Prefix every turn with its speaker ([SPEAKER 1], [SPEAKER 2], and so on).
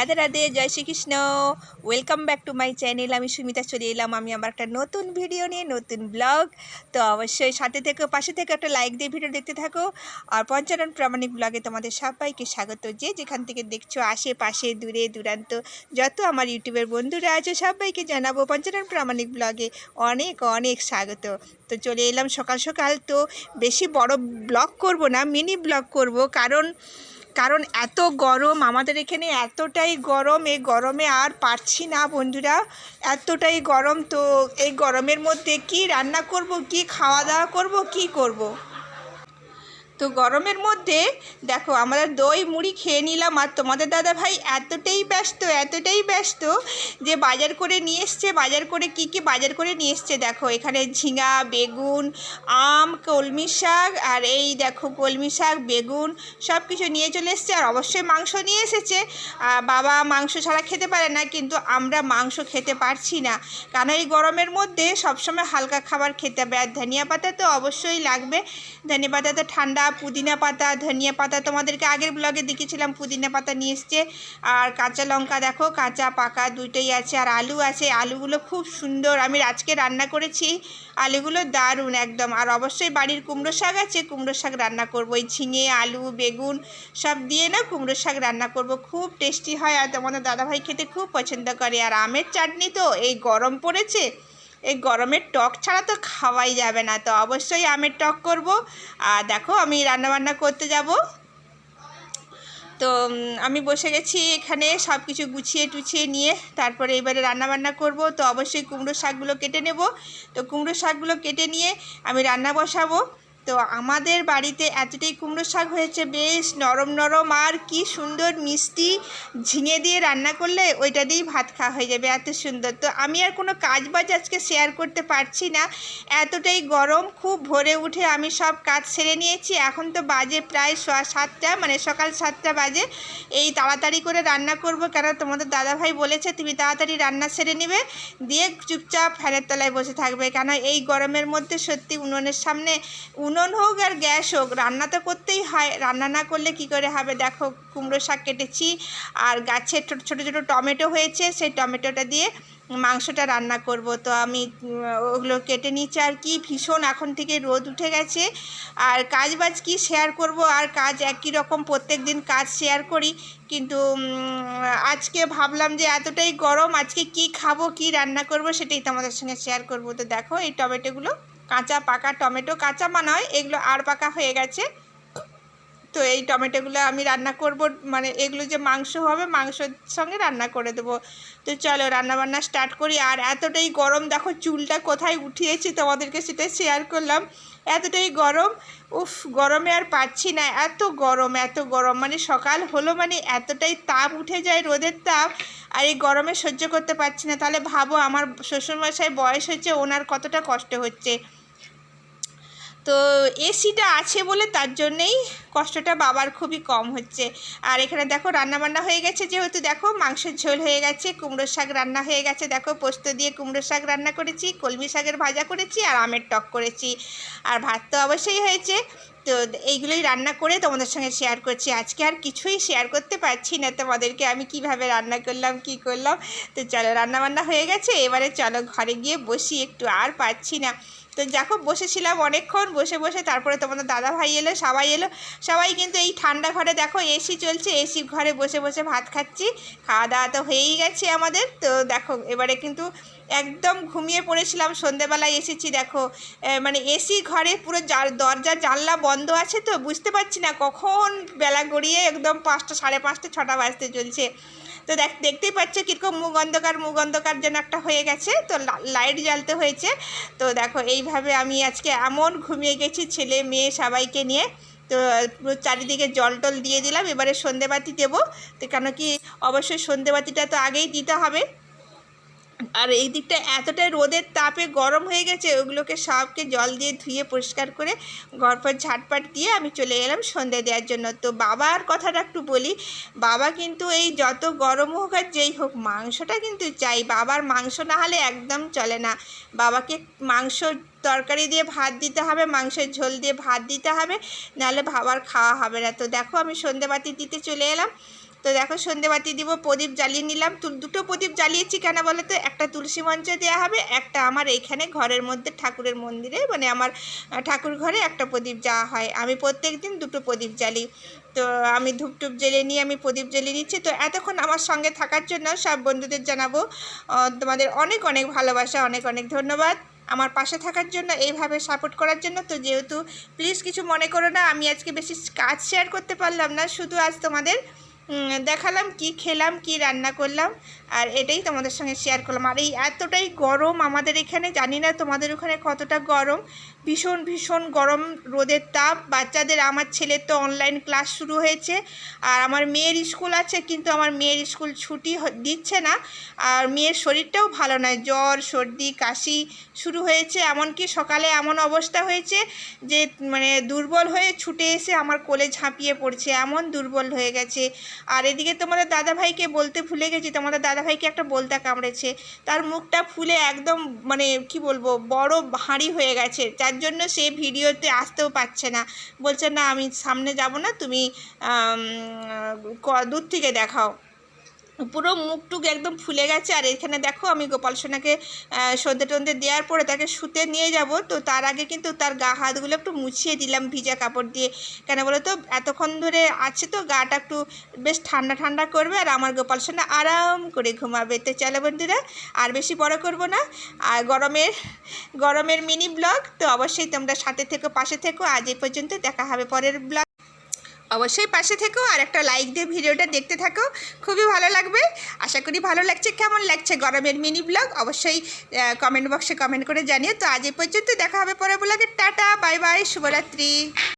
[SPEAKER 1] Radhe Radhe, Joy Shrikrishna. Welcome back to my channel আমি সুমিতা চলে এলাম। আমি আমার একটা নতুন ভিডিও নিয়ে, নতুন ব্লগ তো অবশ্যই সাথে থেকে, পাশে থেকে, একটা লাইক দিয়ে ভিডিও দেখতে থাকো। আর পঞ্চানন প্রামাণিক ব্লগে তোমাদের সবাইকে স্বাগত। যে যেখান থেকে দেখছ, আশেপাশে, দূরে, দূরান্ত, যত আমার ইউটিউবের বন্ধুরা আছে, সবাইকে জানাব পঞ্চানন প্রামাণিক ব্লগে অনেক অনেক স্বাগত। তো চলে এলাম সকাল সকাল। তো বেশি বড় ব্লগ করব না মিনি ব্লগ করব। কারণ কারণ এত গরম, আমাদের এখানে এতটাই গরম, এই গরমে আর পারছি না বন্ধুরা এতটাই গরম, তো এই গরমের মধ্যে কি রান্না করব, কি খাওয়া দাওয়া করব, কি করব। তো গরমের মধ্যে, দেখো আমরা দই, মুড়ি খেয়ে নিলাম, আর তোমাদের দাদা ভাই এতটাই ব্যস্ত এতটাই ব্যস্ত যে বাজার করে নিয়ে এসছে, বাজার করে কি কি বাজার করে নিয়ে এসছে, দেখো এখানে ঝিঙা, বেগুন, আম, কলমি শাক, আর এই দেখো কলমি শাক, বেগুন সব কিছু নিয়ে চলে এসছে, আর অবশ্যই মাংস নিয়ে এসেছে। বাবা মাংস ছাড়া খেতে পারে না, কিন্তু আমরা মাংস খেতে পারছি না। কারণ এই গরমের মধ্যে সবসময় হালকা খাবার খেতে হবে, আর ধনিয়া পাতা তো অবশ্যই লাগবে। ধনিয়া পাতা তো ঠান্ডা পুদিনা পাতা, ধনিয়া পাতা তোমাদেরকে আগের ব্লগে দেখিয়েছিলাম, পুদিনা পাতা নিয়ে এসছে। আর কাঁচা লঙ্কা দেখো, কাঁচা, পাকা দুটোই আছে, আর আলু আছে। আলুগুলো খুব সুন্দর, আমি আজকে রান্না করেছি। আলুগুলো দারুণ একদম। আর অবশ্যই বাড়ির কুমড়ো শাক আছে, কুমড়ো শাক রান্না করব। ওই ঝিঙে, আলু, বেগুন সব দিয়ে না কুমড়ো শাক রান্না করব। খুব টেস্টি হয়, আর তোমাদের দাদাভাই খেতে খুব পছন্দ করে। আর আমের চাটনি তো এই গরম পড়েছে। এই গরমের টক ছাড়া তো খাওয়াই যাবে না, তো অবশ্যই আমের টক করব। আর দেখো আমি রান্নাবান্না করতে যাব। তো আমি বসে গেছি এখানে সব কিছু গুছিয়ে টুছিয়ে নিয়ে, তারপরে এবারে রান্নাবান্না করব। তো অবশ্যই কুমড়ো শাকগুলো কেটে নেব। তো কুমড়ো শাকগুলো কেটে নিয়ে আমি রান্না বসাবো। তো আমাদের বাড়িতে এতটাই কুমড়ো শাক হয়েছে, বেশ নরম নরম আর কি সুন্দর মিষ্টি ঝিঙে দিয়ে রান্না করলে ওইটা দিয়েই ভাত খাওয়া হয়ে যাবে, এত সুন্দর। তো আমি আর কোনো কাজ বাজ আজকে শেয়ার করতে পারছি না, এতটাই গরম, খুব ভোরে উঠে আমি সব কাজ সেরে নিয়েছি, এখন তো বাজে প্রায় সাতটা মানে সকাল সাতটা বাজে, এই তাড়াতাড়ি করে রান্না করব, কেন তোমাদের দাদাভাই বলেছে তুমি তাড়াতাড়ি রান্না সেরে নেবে, দিয়ে চুপচাপ ফ্যানের তলায় বসে থাকবে, কেন এই গরমের মধ্যে সত্যি উনুনের সামনে উনুন হোক আর গ্যাস হোক, রান্না তো করতেই হয়। রান্না না করলে কি করে হবে? দেখো, কুমড়ো শাক কেটেছি আর গাছে ছোটো ছোটো ছোটো টমেটো হয়েছে, সেই টমেটোটা দিয়ে মাংসটা রান্না করব। তো আমি ওগুলো কেটে নিচ্ছি আর কি, ভীষণ এখন থেকে রোদ উঠে গেছে। আর কাজ বাজ কি শেয়ার করব? আর কাজ একই রকম প্রত্যেক দিন কাজ শেয়ার করি। কিন্তু আজকে ভাবলাম যে এতটাই গরম, আজকে কি খাব, কি রান্না করব, সেটাই তোমাদের সঙ্গে শেয়ার করব। তো দেখো, এই টমেটোগুলো কাঁচা পাকা টমেটো, কাঁচা মা নয়, এগুলো আর পাকা হয়ে গেছে। তো এই টমেটোগুলো আমি রান্না করব মানে এগুলো যে মাংস হবে, মাংসর সঙ্গে রান্না করে দেবো। তো চলো রান্না বান্না স্টার্ট করি। আর এতটাই গরম, দেখো চুলটা কোথায় উঠিয়েছি তোমাদেরকে সেটা শেয়ার করলাম। এতটাই গরম, উফ, গরমে আর পাচ্ছি না, এত গরম এত গরম। মানে সকাল হলো মানে এতটাই তাপ উঠে যায় রোদের তাপ, আর এই গরমে সহ্য করতে পারছি না। তাহলে ভাবো আমার শ্বশুরমশাই বয়স হচ্ছে ওনার কতটা কষ্ট হচ্ছে। তো এসিটা আছে বলে তার জন্যেই কষ্টটা বাবার খুবই কম হচ্ছে। আর এখানে দেখো রান্না বান্না হয়ে গেছে যেহেতু দেখো, মাংসের ঝোল হয়ে গেছে কুমড়ো শাক রান্না হয়ে গেছে। দেখো পোস্ত দিয়ে কুমড়ো শাক রান্না করেছি, কলমি শাকের ভাজা করেছি আর আমের টক করেছি। আর ভাত তো অবশ্যই হয়েছে। তো এইগুলোই রান্না করে তোমাদের সঙ্গে শেয়ার করছি। আজকে আর কিছুই শেয়ার করতে পারছি না তোমাদেরকে। আমি কীভাবে রান্না করলাম, কি করলাম? তো চলো রান্না বান্না হয়ে গেছে। এবারে চলো ঘরে গিয়ে বসি। একটু আর পাচ্ছি না। তো দেখো বসেছিলাম অনেকক্ষণ, বসে বসে তারপরে তোমাদের দাদা ভাই এলো, সবাই এলো। সবাই কিন্তু এই ঠান্ডা ঘরে দেখো এসি চলছে এসি ঘরে বসে বসে ভাত খাচ্ছি। খাওয়া দাওয়া তো হয়েই গেছে আমাদের। তো দেখো, এবারে কিন্তু একদম ঘুমিয়ে পড়েছিলাম। সন্ধেবেলায় এসেছি দেখো মানে এসি ঘরে পুরো দরজা জানলা বন্ধ আছে তো, বুঝতে পারছি না কখন বেলা গড়িয়ে একদম পাঁচটা, সাড়ে পাঁচটা, ছটা বাজতে চলছে। তো দেখ, দেখতেই পাচ্ছ কীরকম মুখ অন্ধকার মুখ অন্ধকার যেন একটা হয়ে গেছে। তো লাইট জ্বালতে হয়েছে। তো দেখো, এইভাবে আমি আজকে এমন ঘুমিয়ে গেছি ছেলে, মেয়ে সবাইকে নিয়ে। তো চারিদিকে জল টল দিয়ে দিলাম। এবারে সন্ধেবাতি দেবো। তো কেন কি অবশ্যই সন্ধেবাতিটা তো আগেই দিতে হবে। আর এই দিকটা এতটাই রোদের তাপে গরম হয়ে গেছে, ওগুলোকে সবকে জল দিয়ে ধুয়ে পরিষ্কার করে ঘরপর ঝাটপাট দিয়ে আমি চলে গেলাম সন্ধে দেওয়ার জন্য। তো বাবার কথাটা একটু বলি, বাবা কিন্তু এই যত গরম হোক আর যেই হোক, মাংসটা কিন্তু চাই। বাবার মাংস না হলে একদম চলে না। বাবাকে মাংস তরকারি দিয়ে ভাত দিতে হবে, মাংসের ঝোল দিয়ে ভাত দিতে হবে, নাহলে বাবার খাওয়া হবে না। তো দেখো আমি সন্ধেবাতি দিতে চলে এলাম। তো দেখো সন্ধেবাতি দিব, প্রদীপ জ্বালিয়ে নিলাম। দুটো প্রদীপ জ্বালিয়েছি কেন বলো তো? একটা তুলসী মঞ্চে দেওয়া হবে, একটা আমার এইখানে ঘরের মধ্যে ঠাকুরের মন্দিরে মানে আমার ঠাকুর ঘরে একটা প্রদীপ যাওয়া হয়। আমি প্রত্যেক দিন দুটো প্রদীপ জ্বালি। তো আমি ধূপ টুপ জ্বেলে নিয়ে আমি প্রদীপ জ্বেলে নিচ্ছি। তো এতক্ষণ আমার সঙ্গে থাকার জন্য সব বন্ধুদের জানাব তোমাদের অনেক অনেক ভালোবাসা, অনেক অনেক ধন্যবাদ। আমার পাশে থাকার জন্য, এইভাবে সাপোর্ট করার জন্য। তো যেহেতু প্লিজ কিছু মনে করো না, আমি আজকে বেশি কাজ শেয়ার করতে পারলাম না, শুধু আজ তোমাদের দেখালাম কি খেলাম, কি রান্না করলাম, আর এটাই তোমাদের সঙ্গে শেয়ার করলাম। আর এই এতটাই গরম আমাদের এখানে, জানি না তোমাদের ওখানে কতটা গরম। ভীষণ ভীষণ গরম রোদের তাপ। বাচ্চাদের, আমার ছেলের তো অনলাইন ক্লাস শুরু হয়েছে, আর আমার মেয়ের স্কুল আছে, কিন্তু আমার মেয়ের স্কুল ছুটি দিচ্ছে না। আর মেয়ের শরীরটাও ভালো নয়, জ্বর, সর্দি, কাশি শুরু হয়েছে। এমনকি সকালে এমন অবস্থা হয়েছে যে মানে দুর্বল হয়ে ছুটে এসে আমার কোলে ঝাঁপিয়ে পড়ছে। এমন দুর্বল হয়ে গেছে। আর এদিকে তোমাদের দাদাভাইকে বলতে ভুলে গেছি, তোমাদের দাদাভাইকে একটা বলতা কামড়েছে। তার মুখটা ফুলে একদম মানে কি বলব, বড় হাঁড়ি হয়ে গেছে। যার জন্য সে ভিডিওতে আসতেও পারছে না। বলছে, না, আমি সামনে যাব না, তুমি দূর থেকে দেখাও। পুরো মুখটুক একদম ফুলে গেছে। আর এখানে দেখো, আমি গোপাল সোনাকে সন্ধে টন্ধে দেওয়ার পরে তাকে শুতে নিয়ে যাব। তো তার আগে কিন্তু তার গা হাতগুলো একটু মুছিয়ে দিলাম ভিজা কাপড় দিয়ে। কেন বলো তো, এতক্ষণ ধরে আছে তো, গাটা একটু বেশ ঠান্ডা ঠান্ডা করবে আর আমার গোপাল সোনা আরাম করে ঘুমাবে। তো চলো বন্ধুরা, আর বেশি বড় করব না। আর গরমের গরমের মিনি ব্লগ তো অবশ্যই তোমরা সাথে থেকো, পাশে থেকো। আজ এই পর্যন্ত দেখা হবে পরের ব্লগ অবশ্যই পাশে থেকো আর একটা লাইক দিয়ে ভিডিওটা দেখতে থাকো। খুবই ভালো লাগবে। আশা করি ভালো লাগছে। কেমন লাগছে গরমের মিনি ব্লগ অবশ্যই কমেন্ট বক্সে কমেন্ট করে জানিও। তো আজ এই পর্যন্ত দেখা হবে পরে ব্লগে টাটা বাই বাই শুভরাত্রি।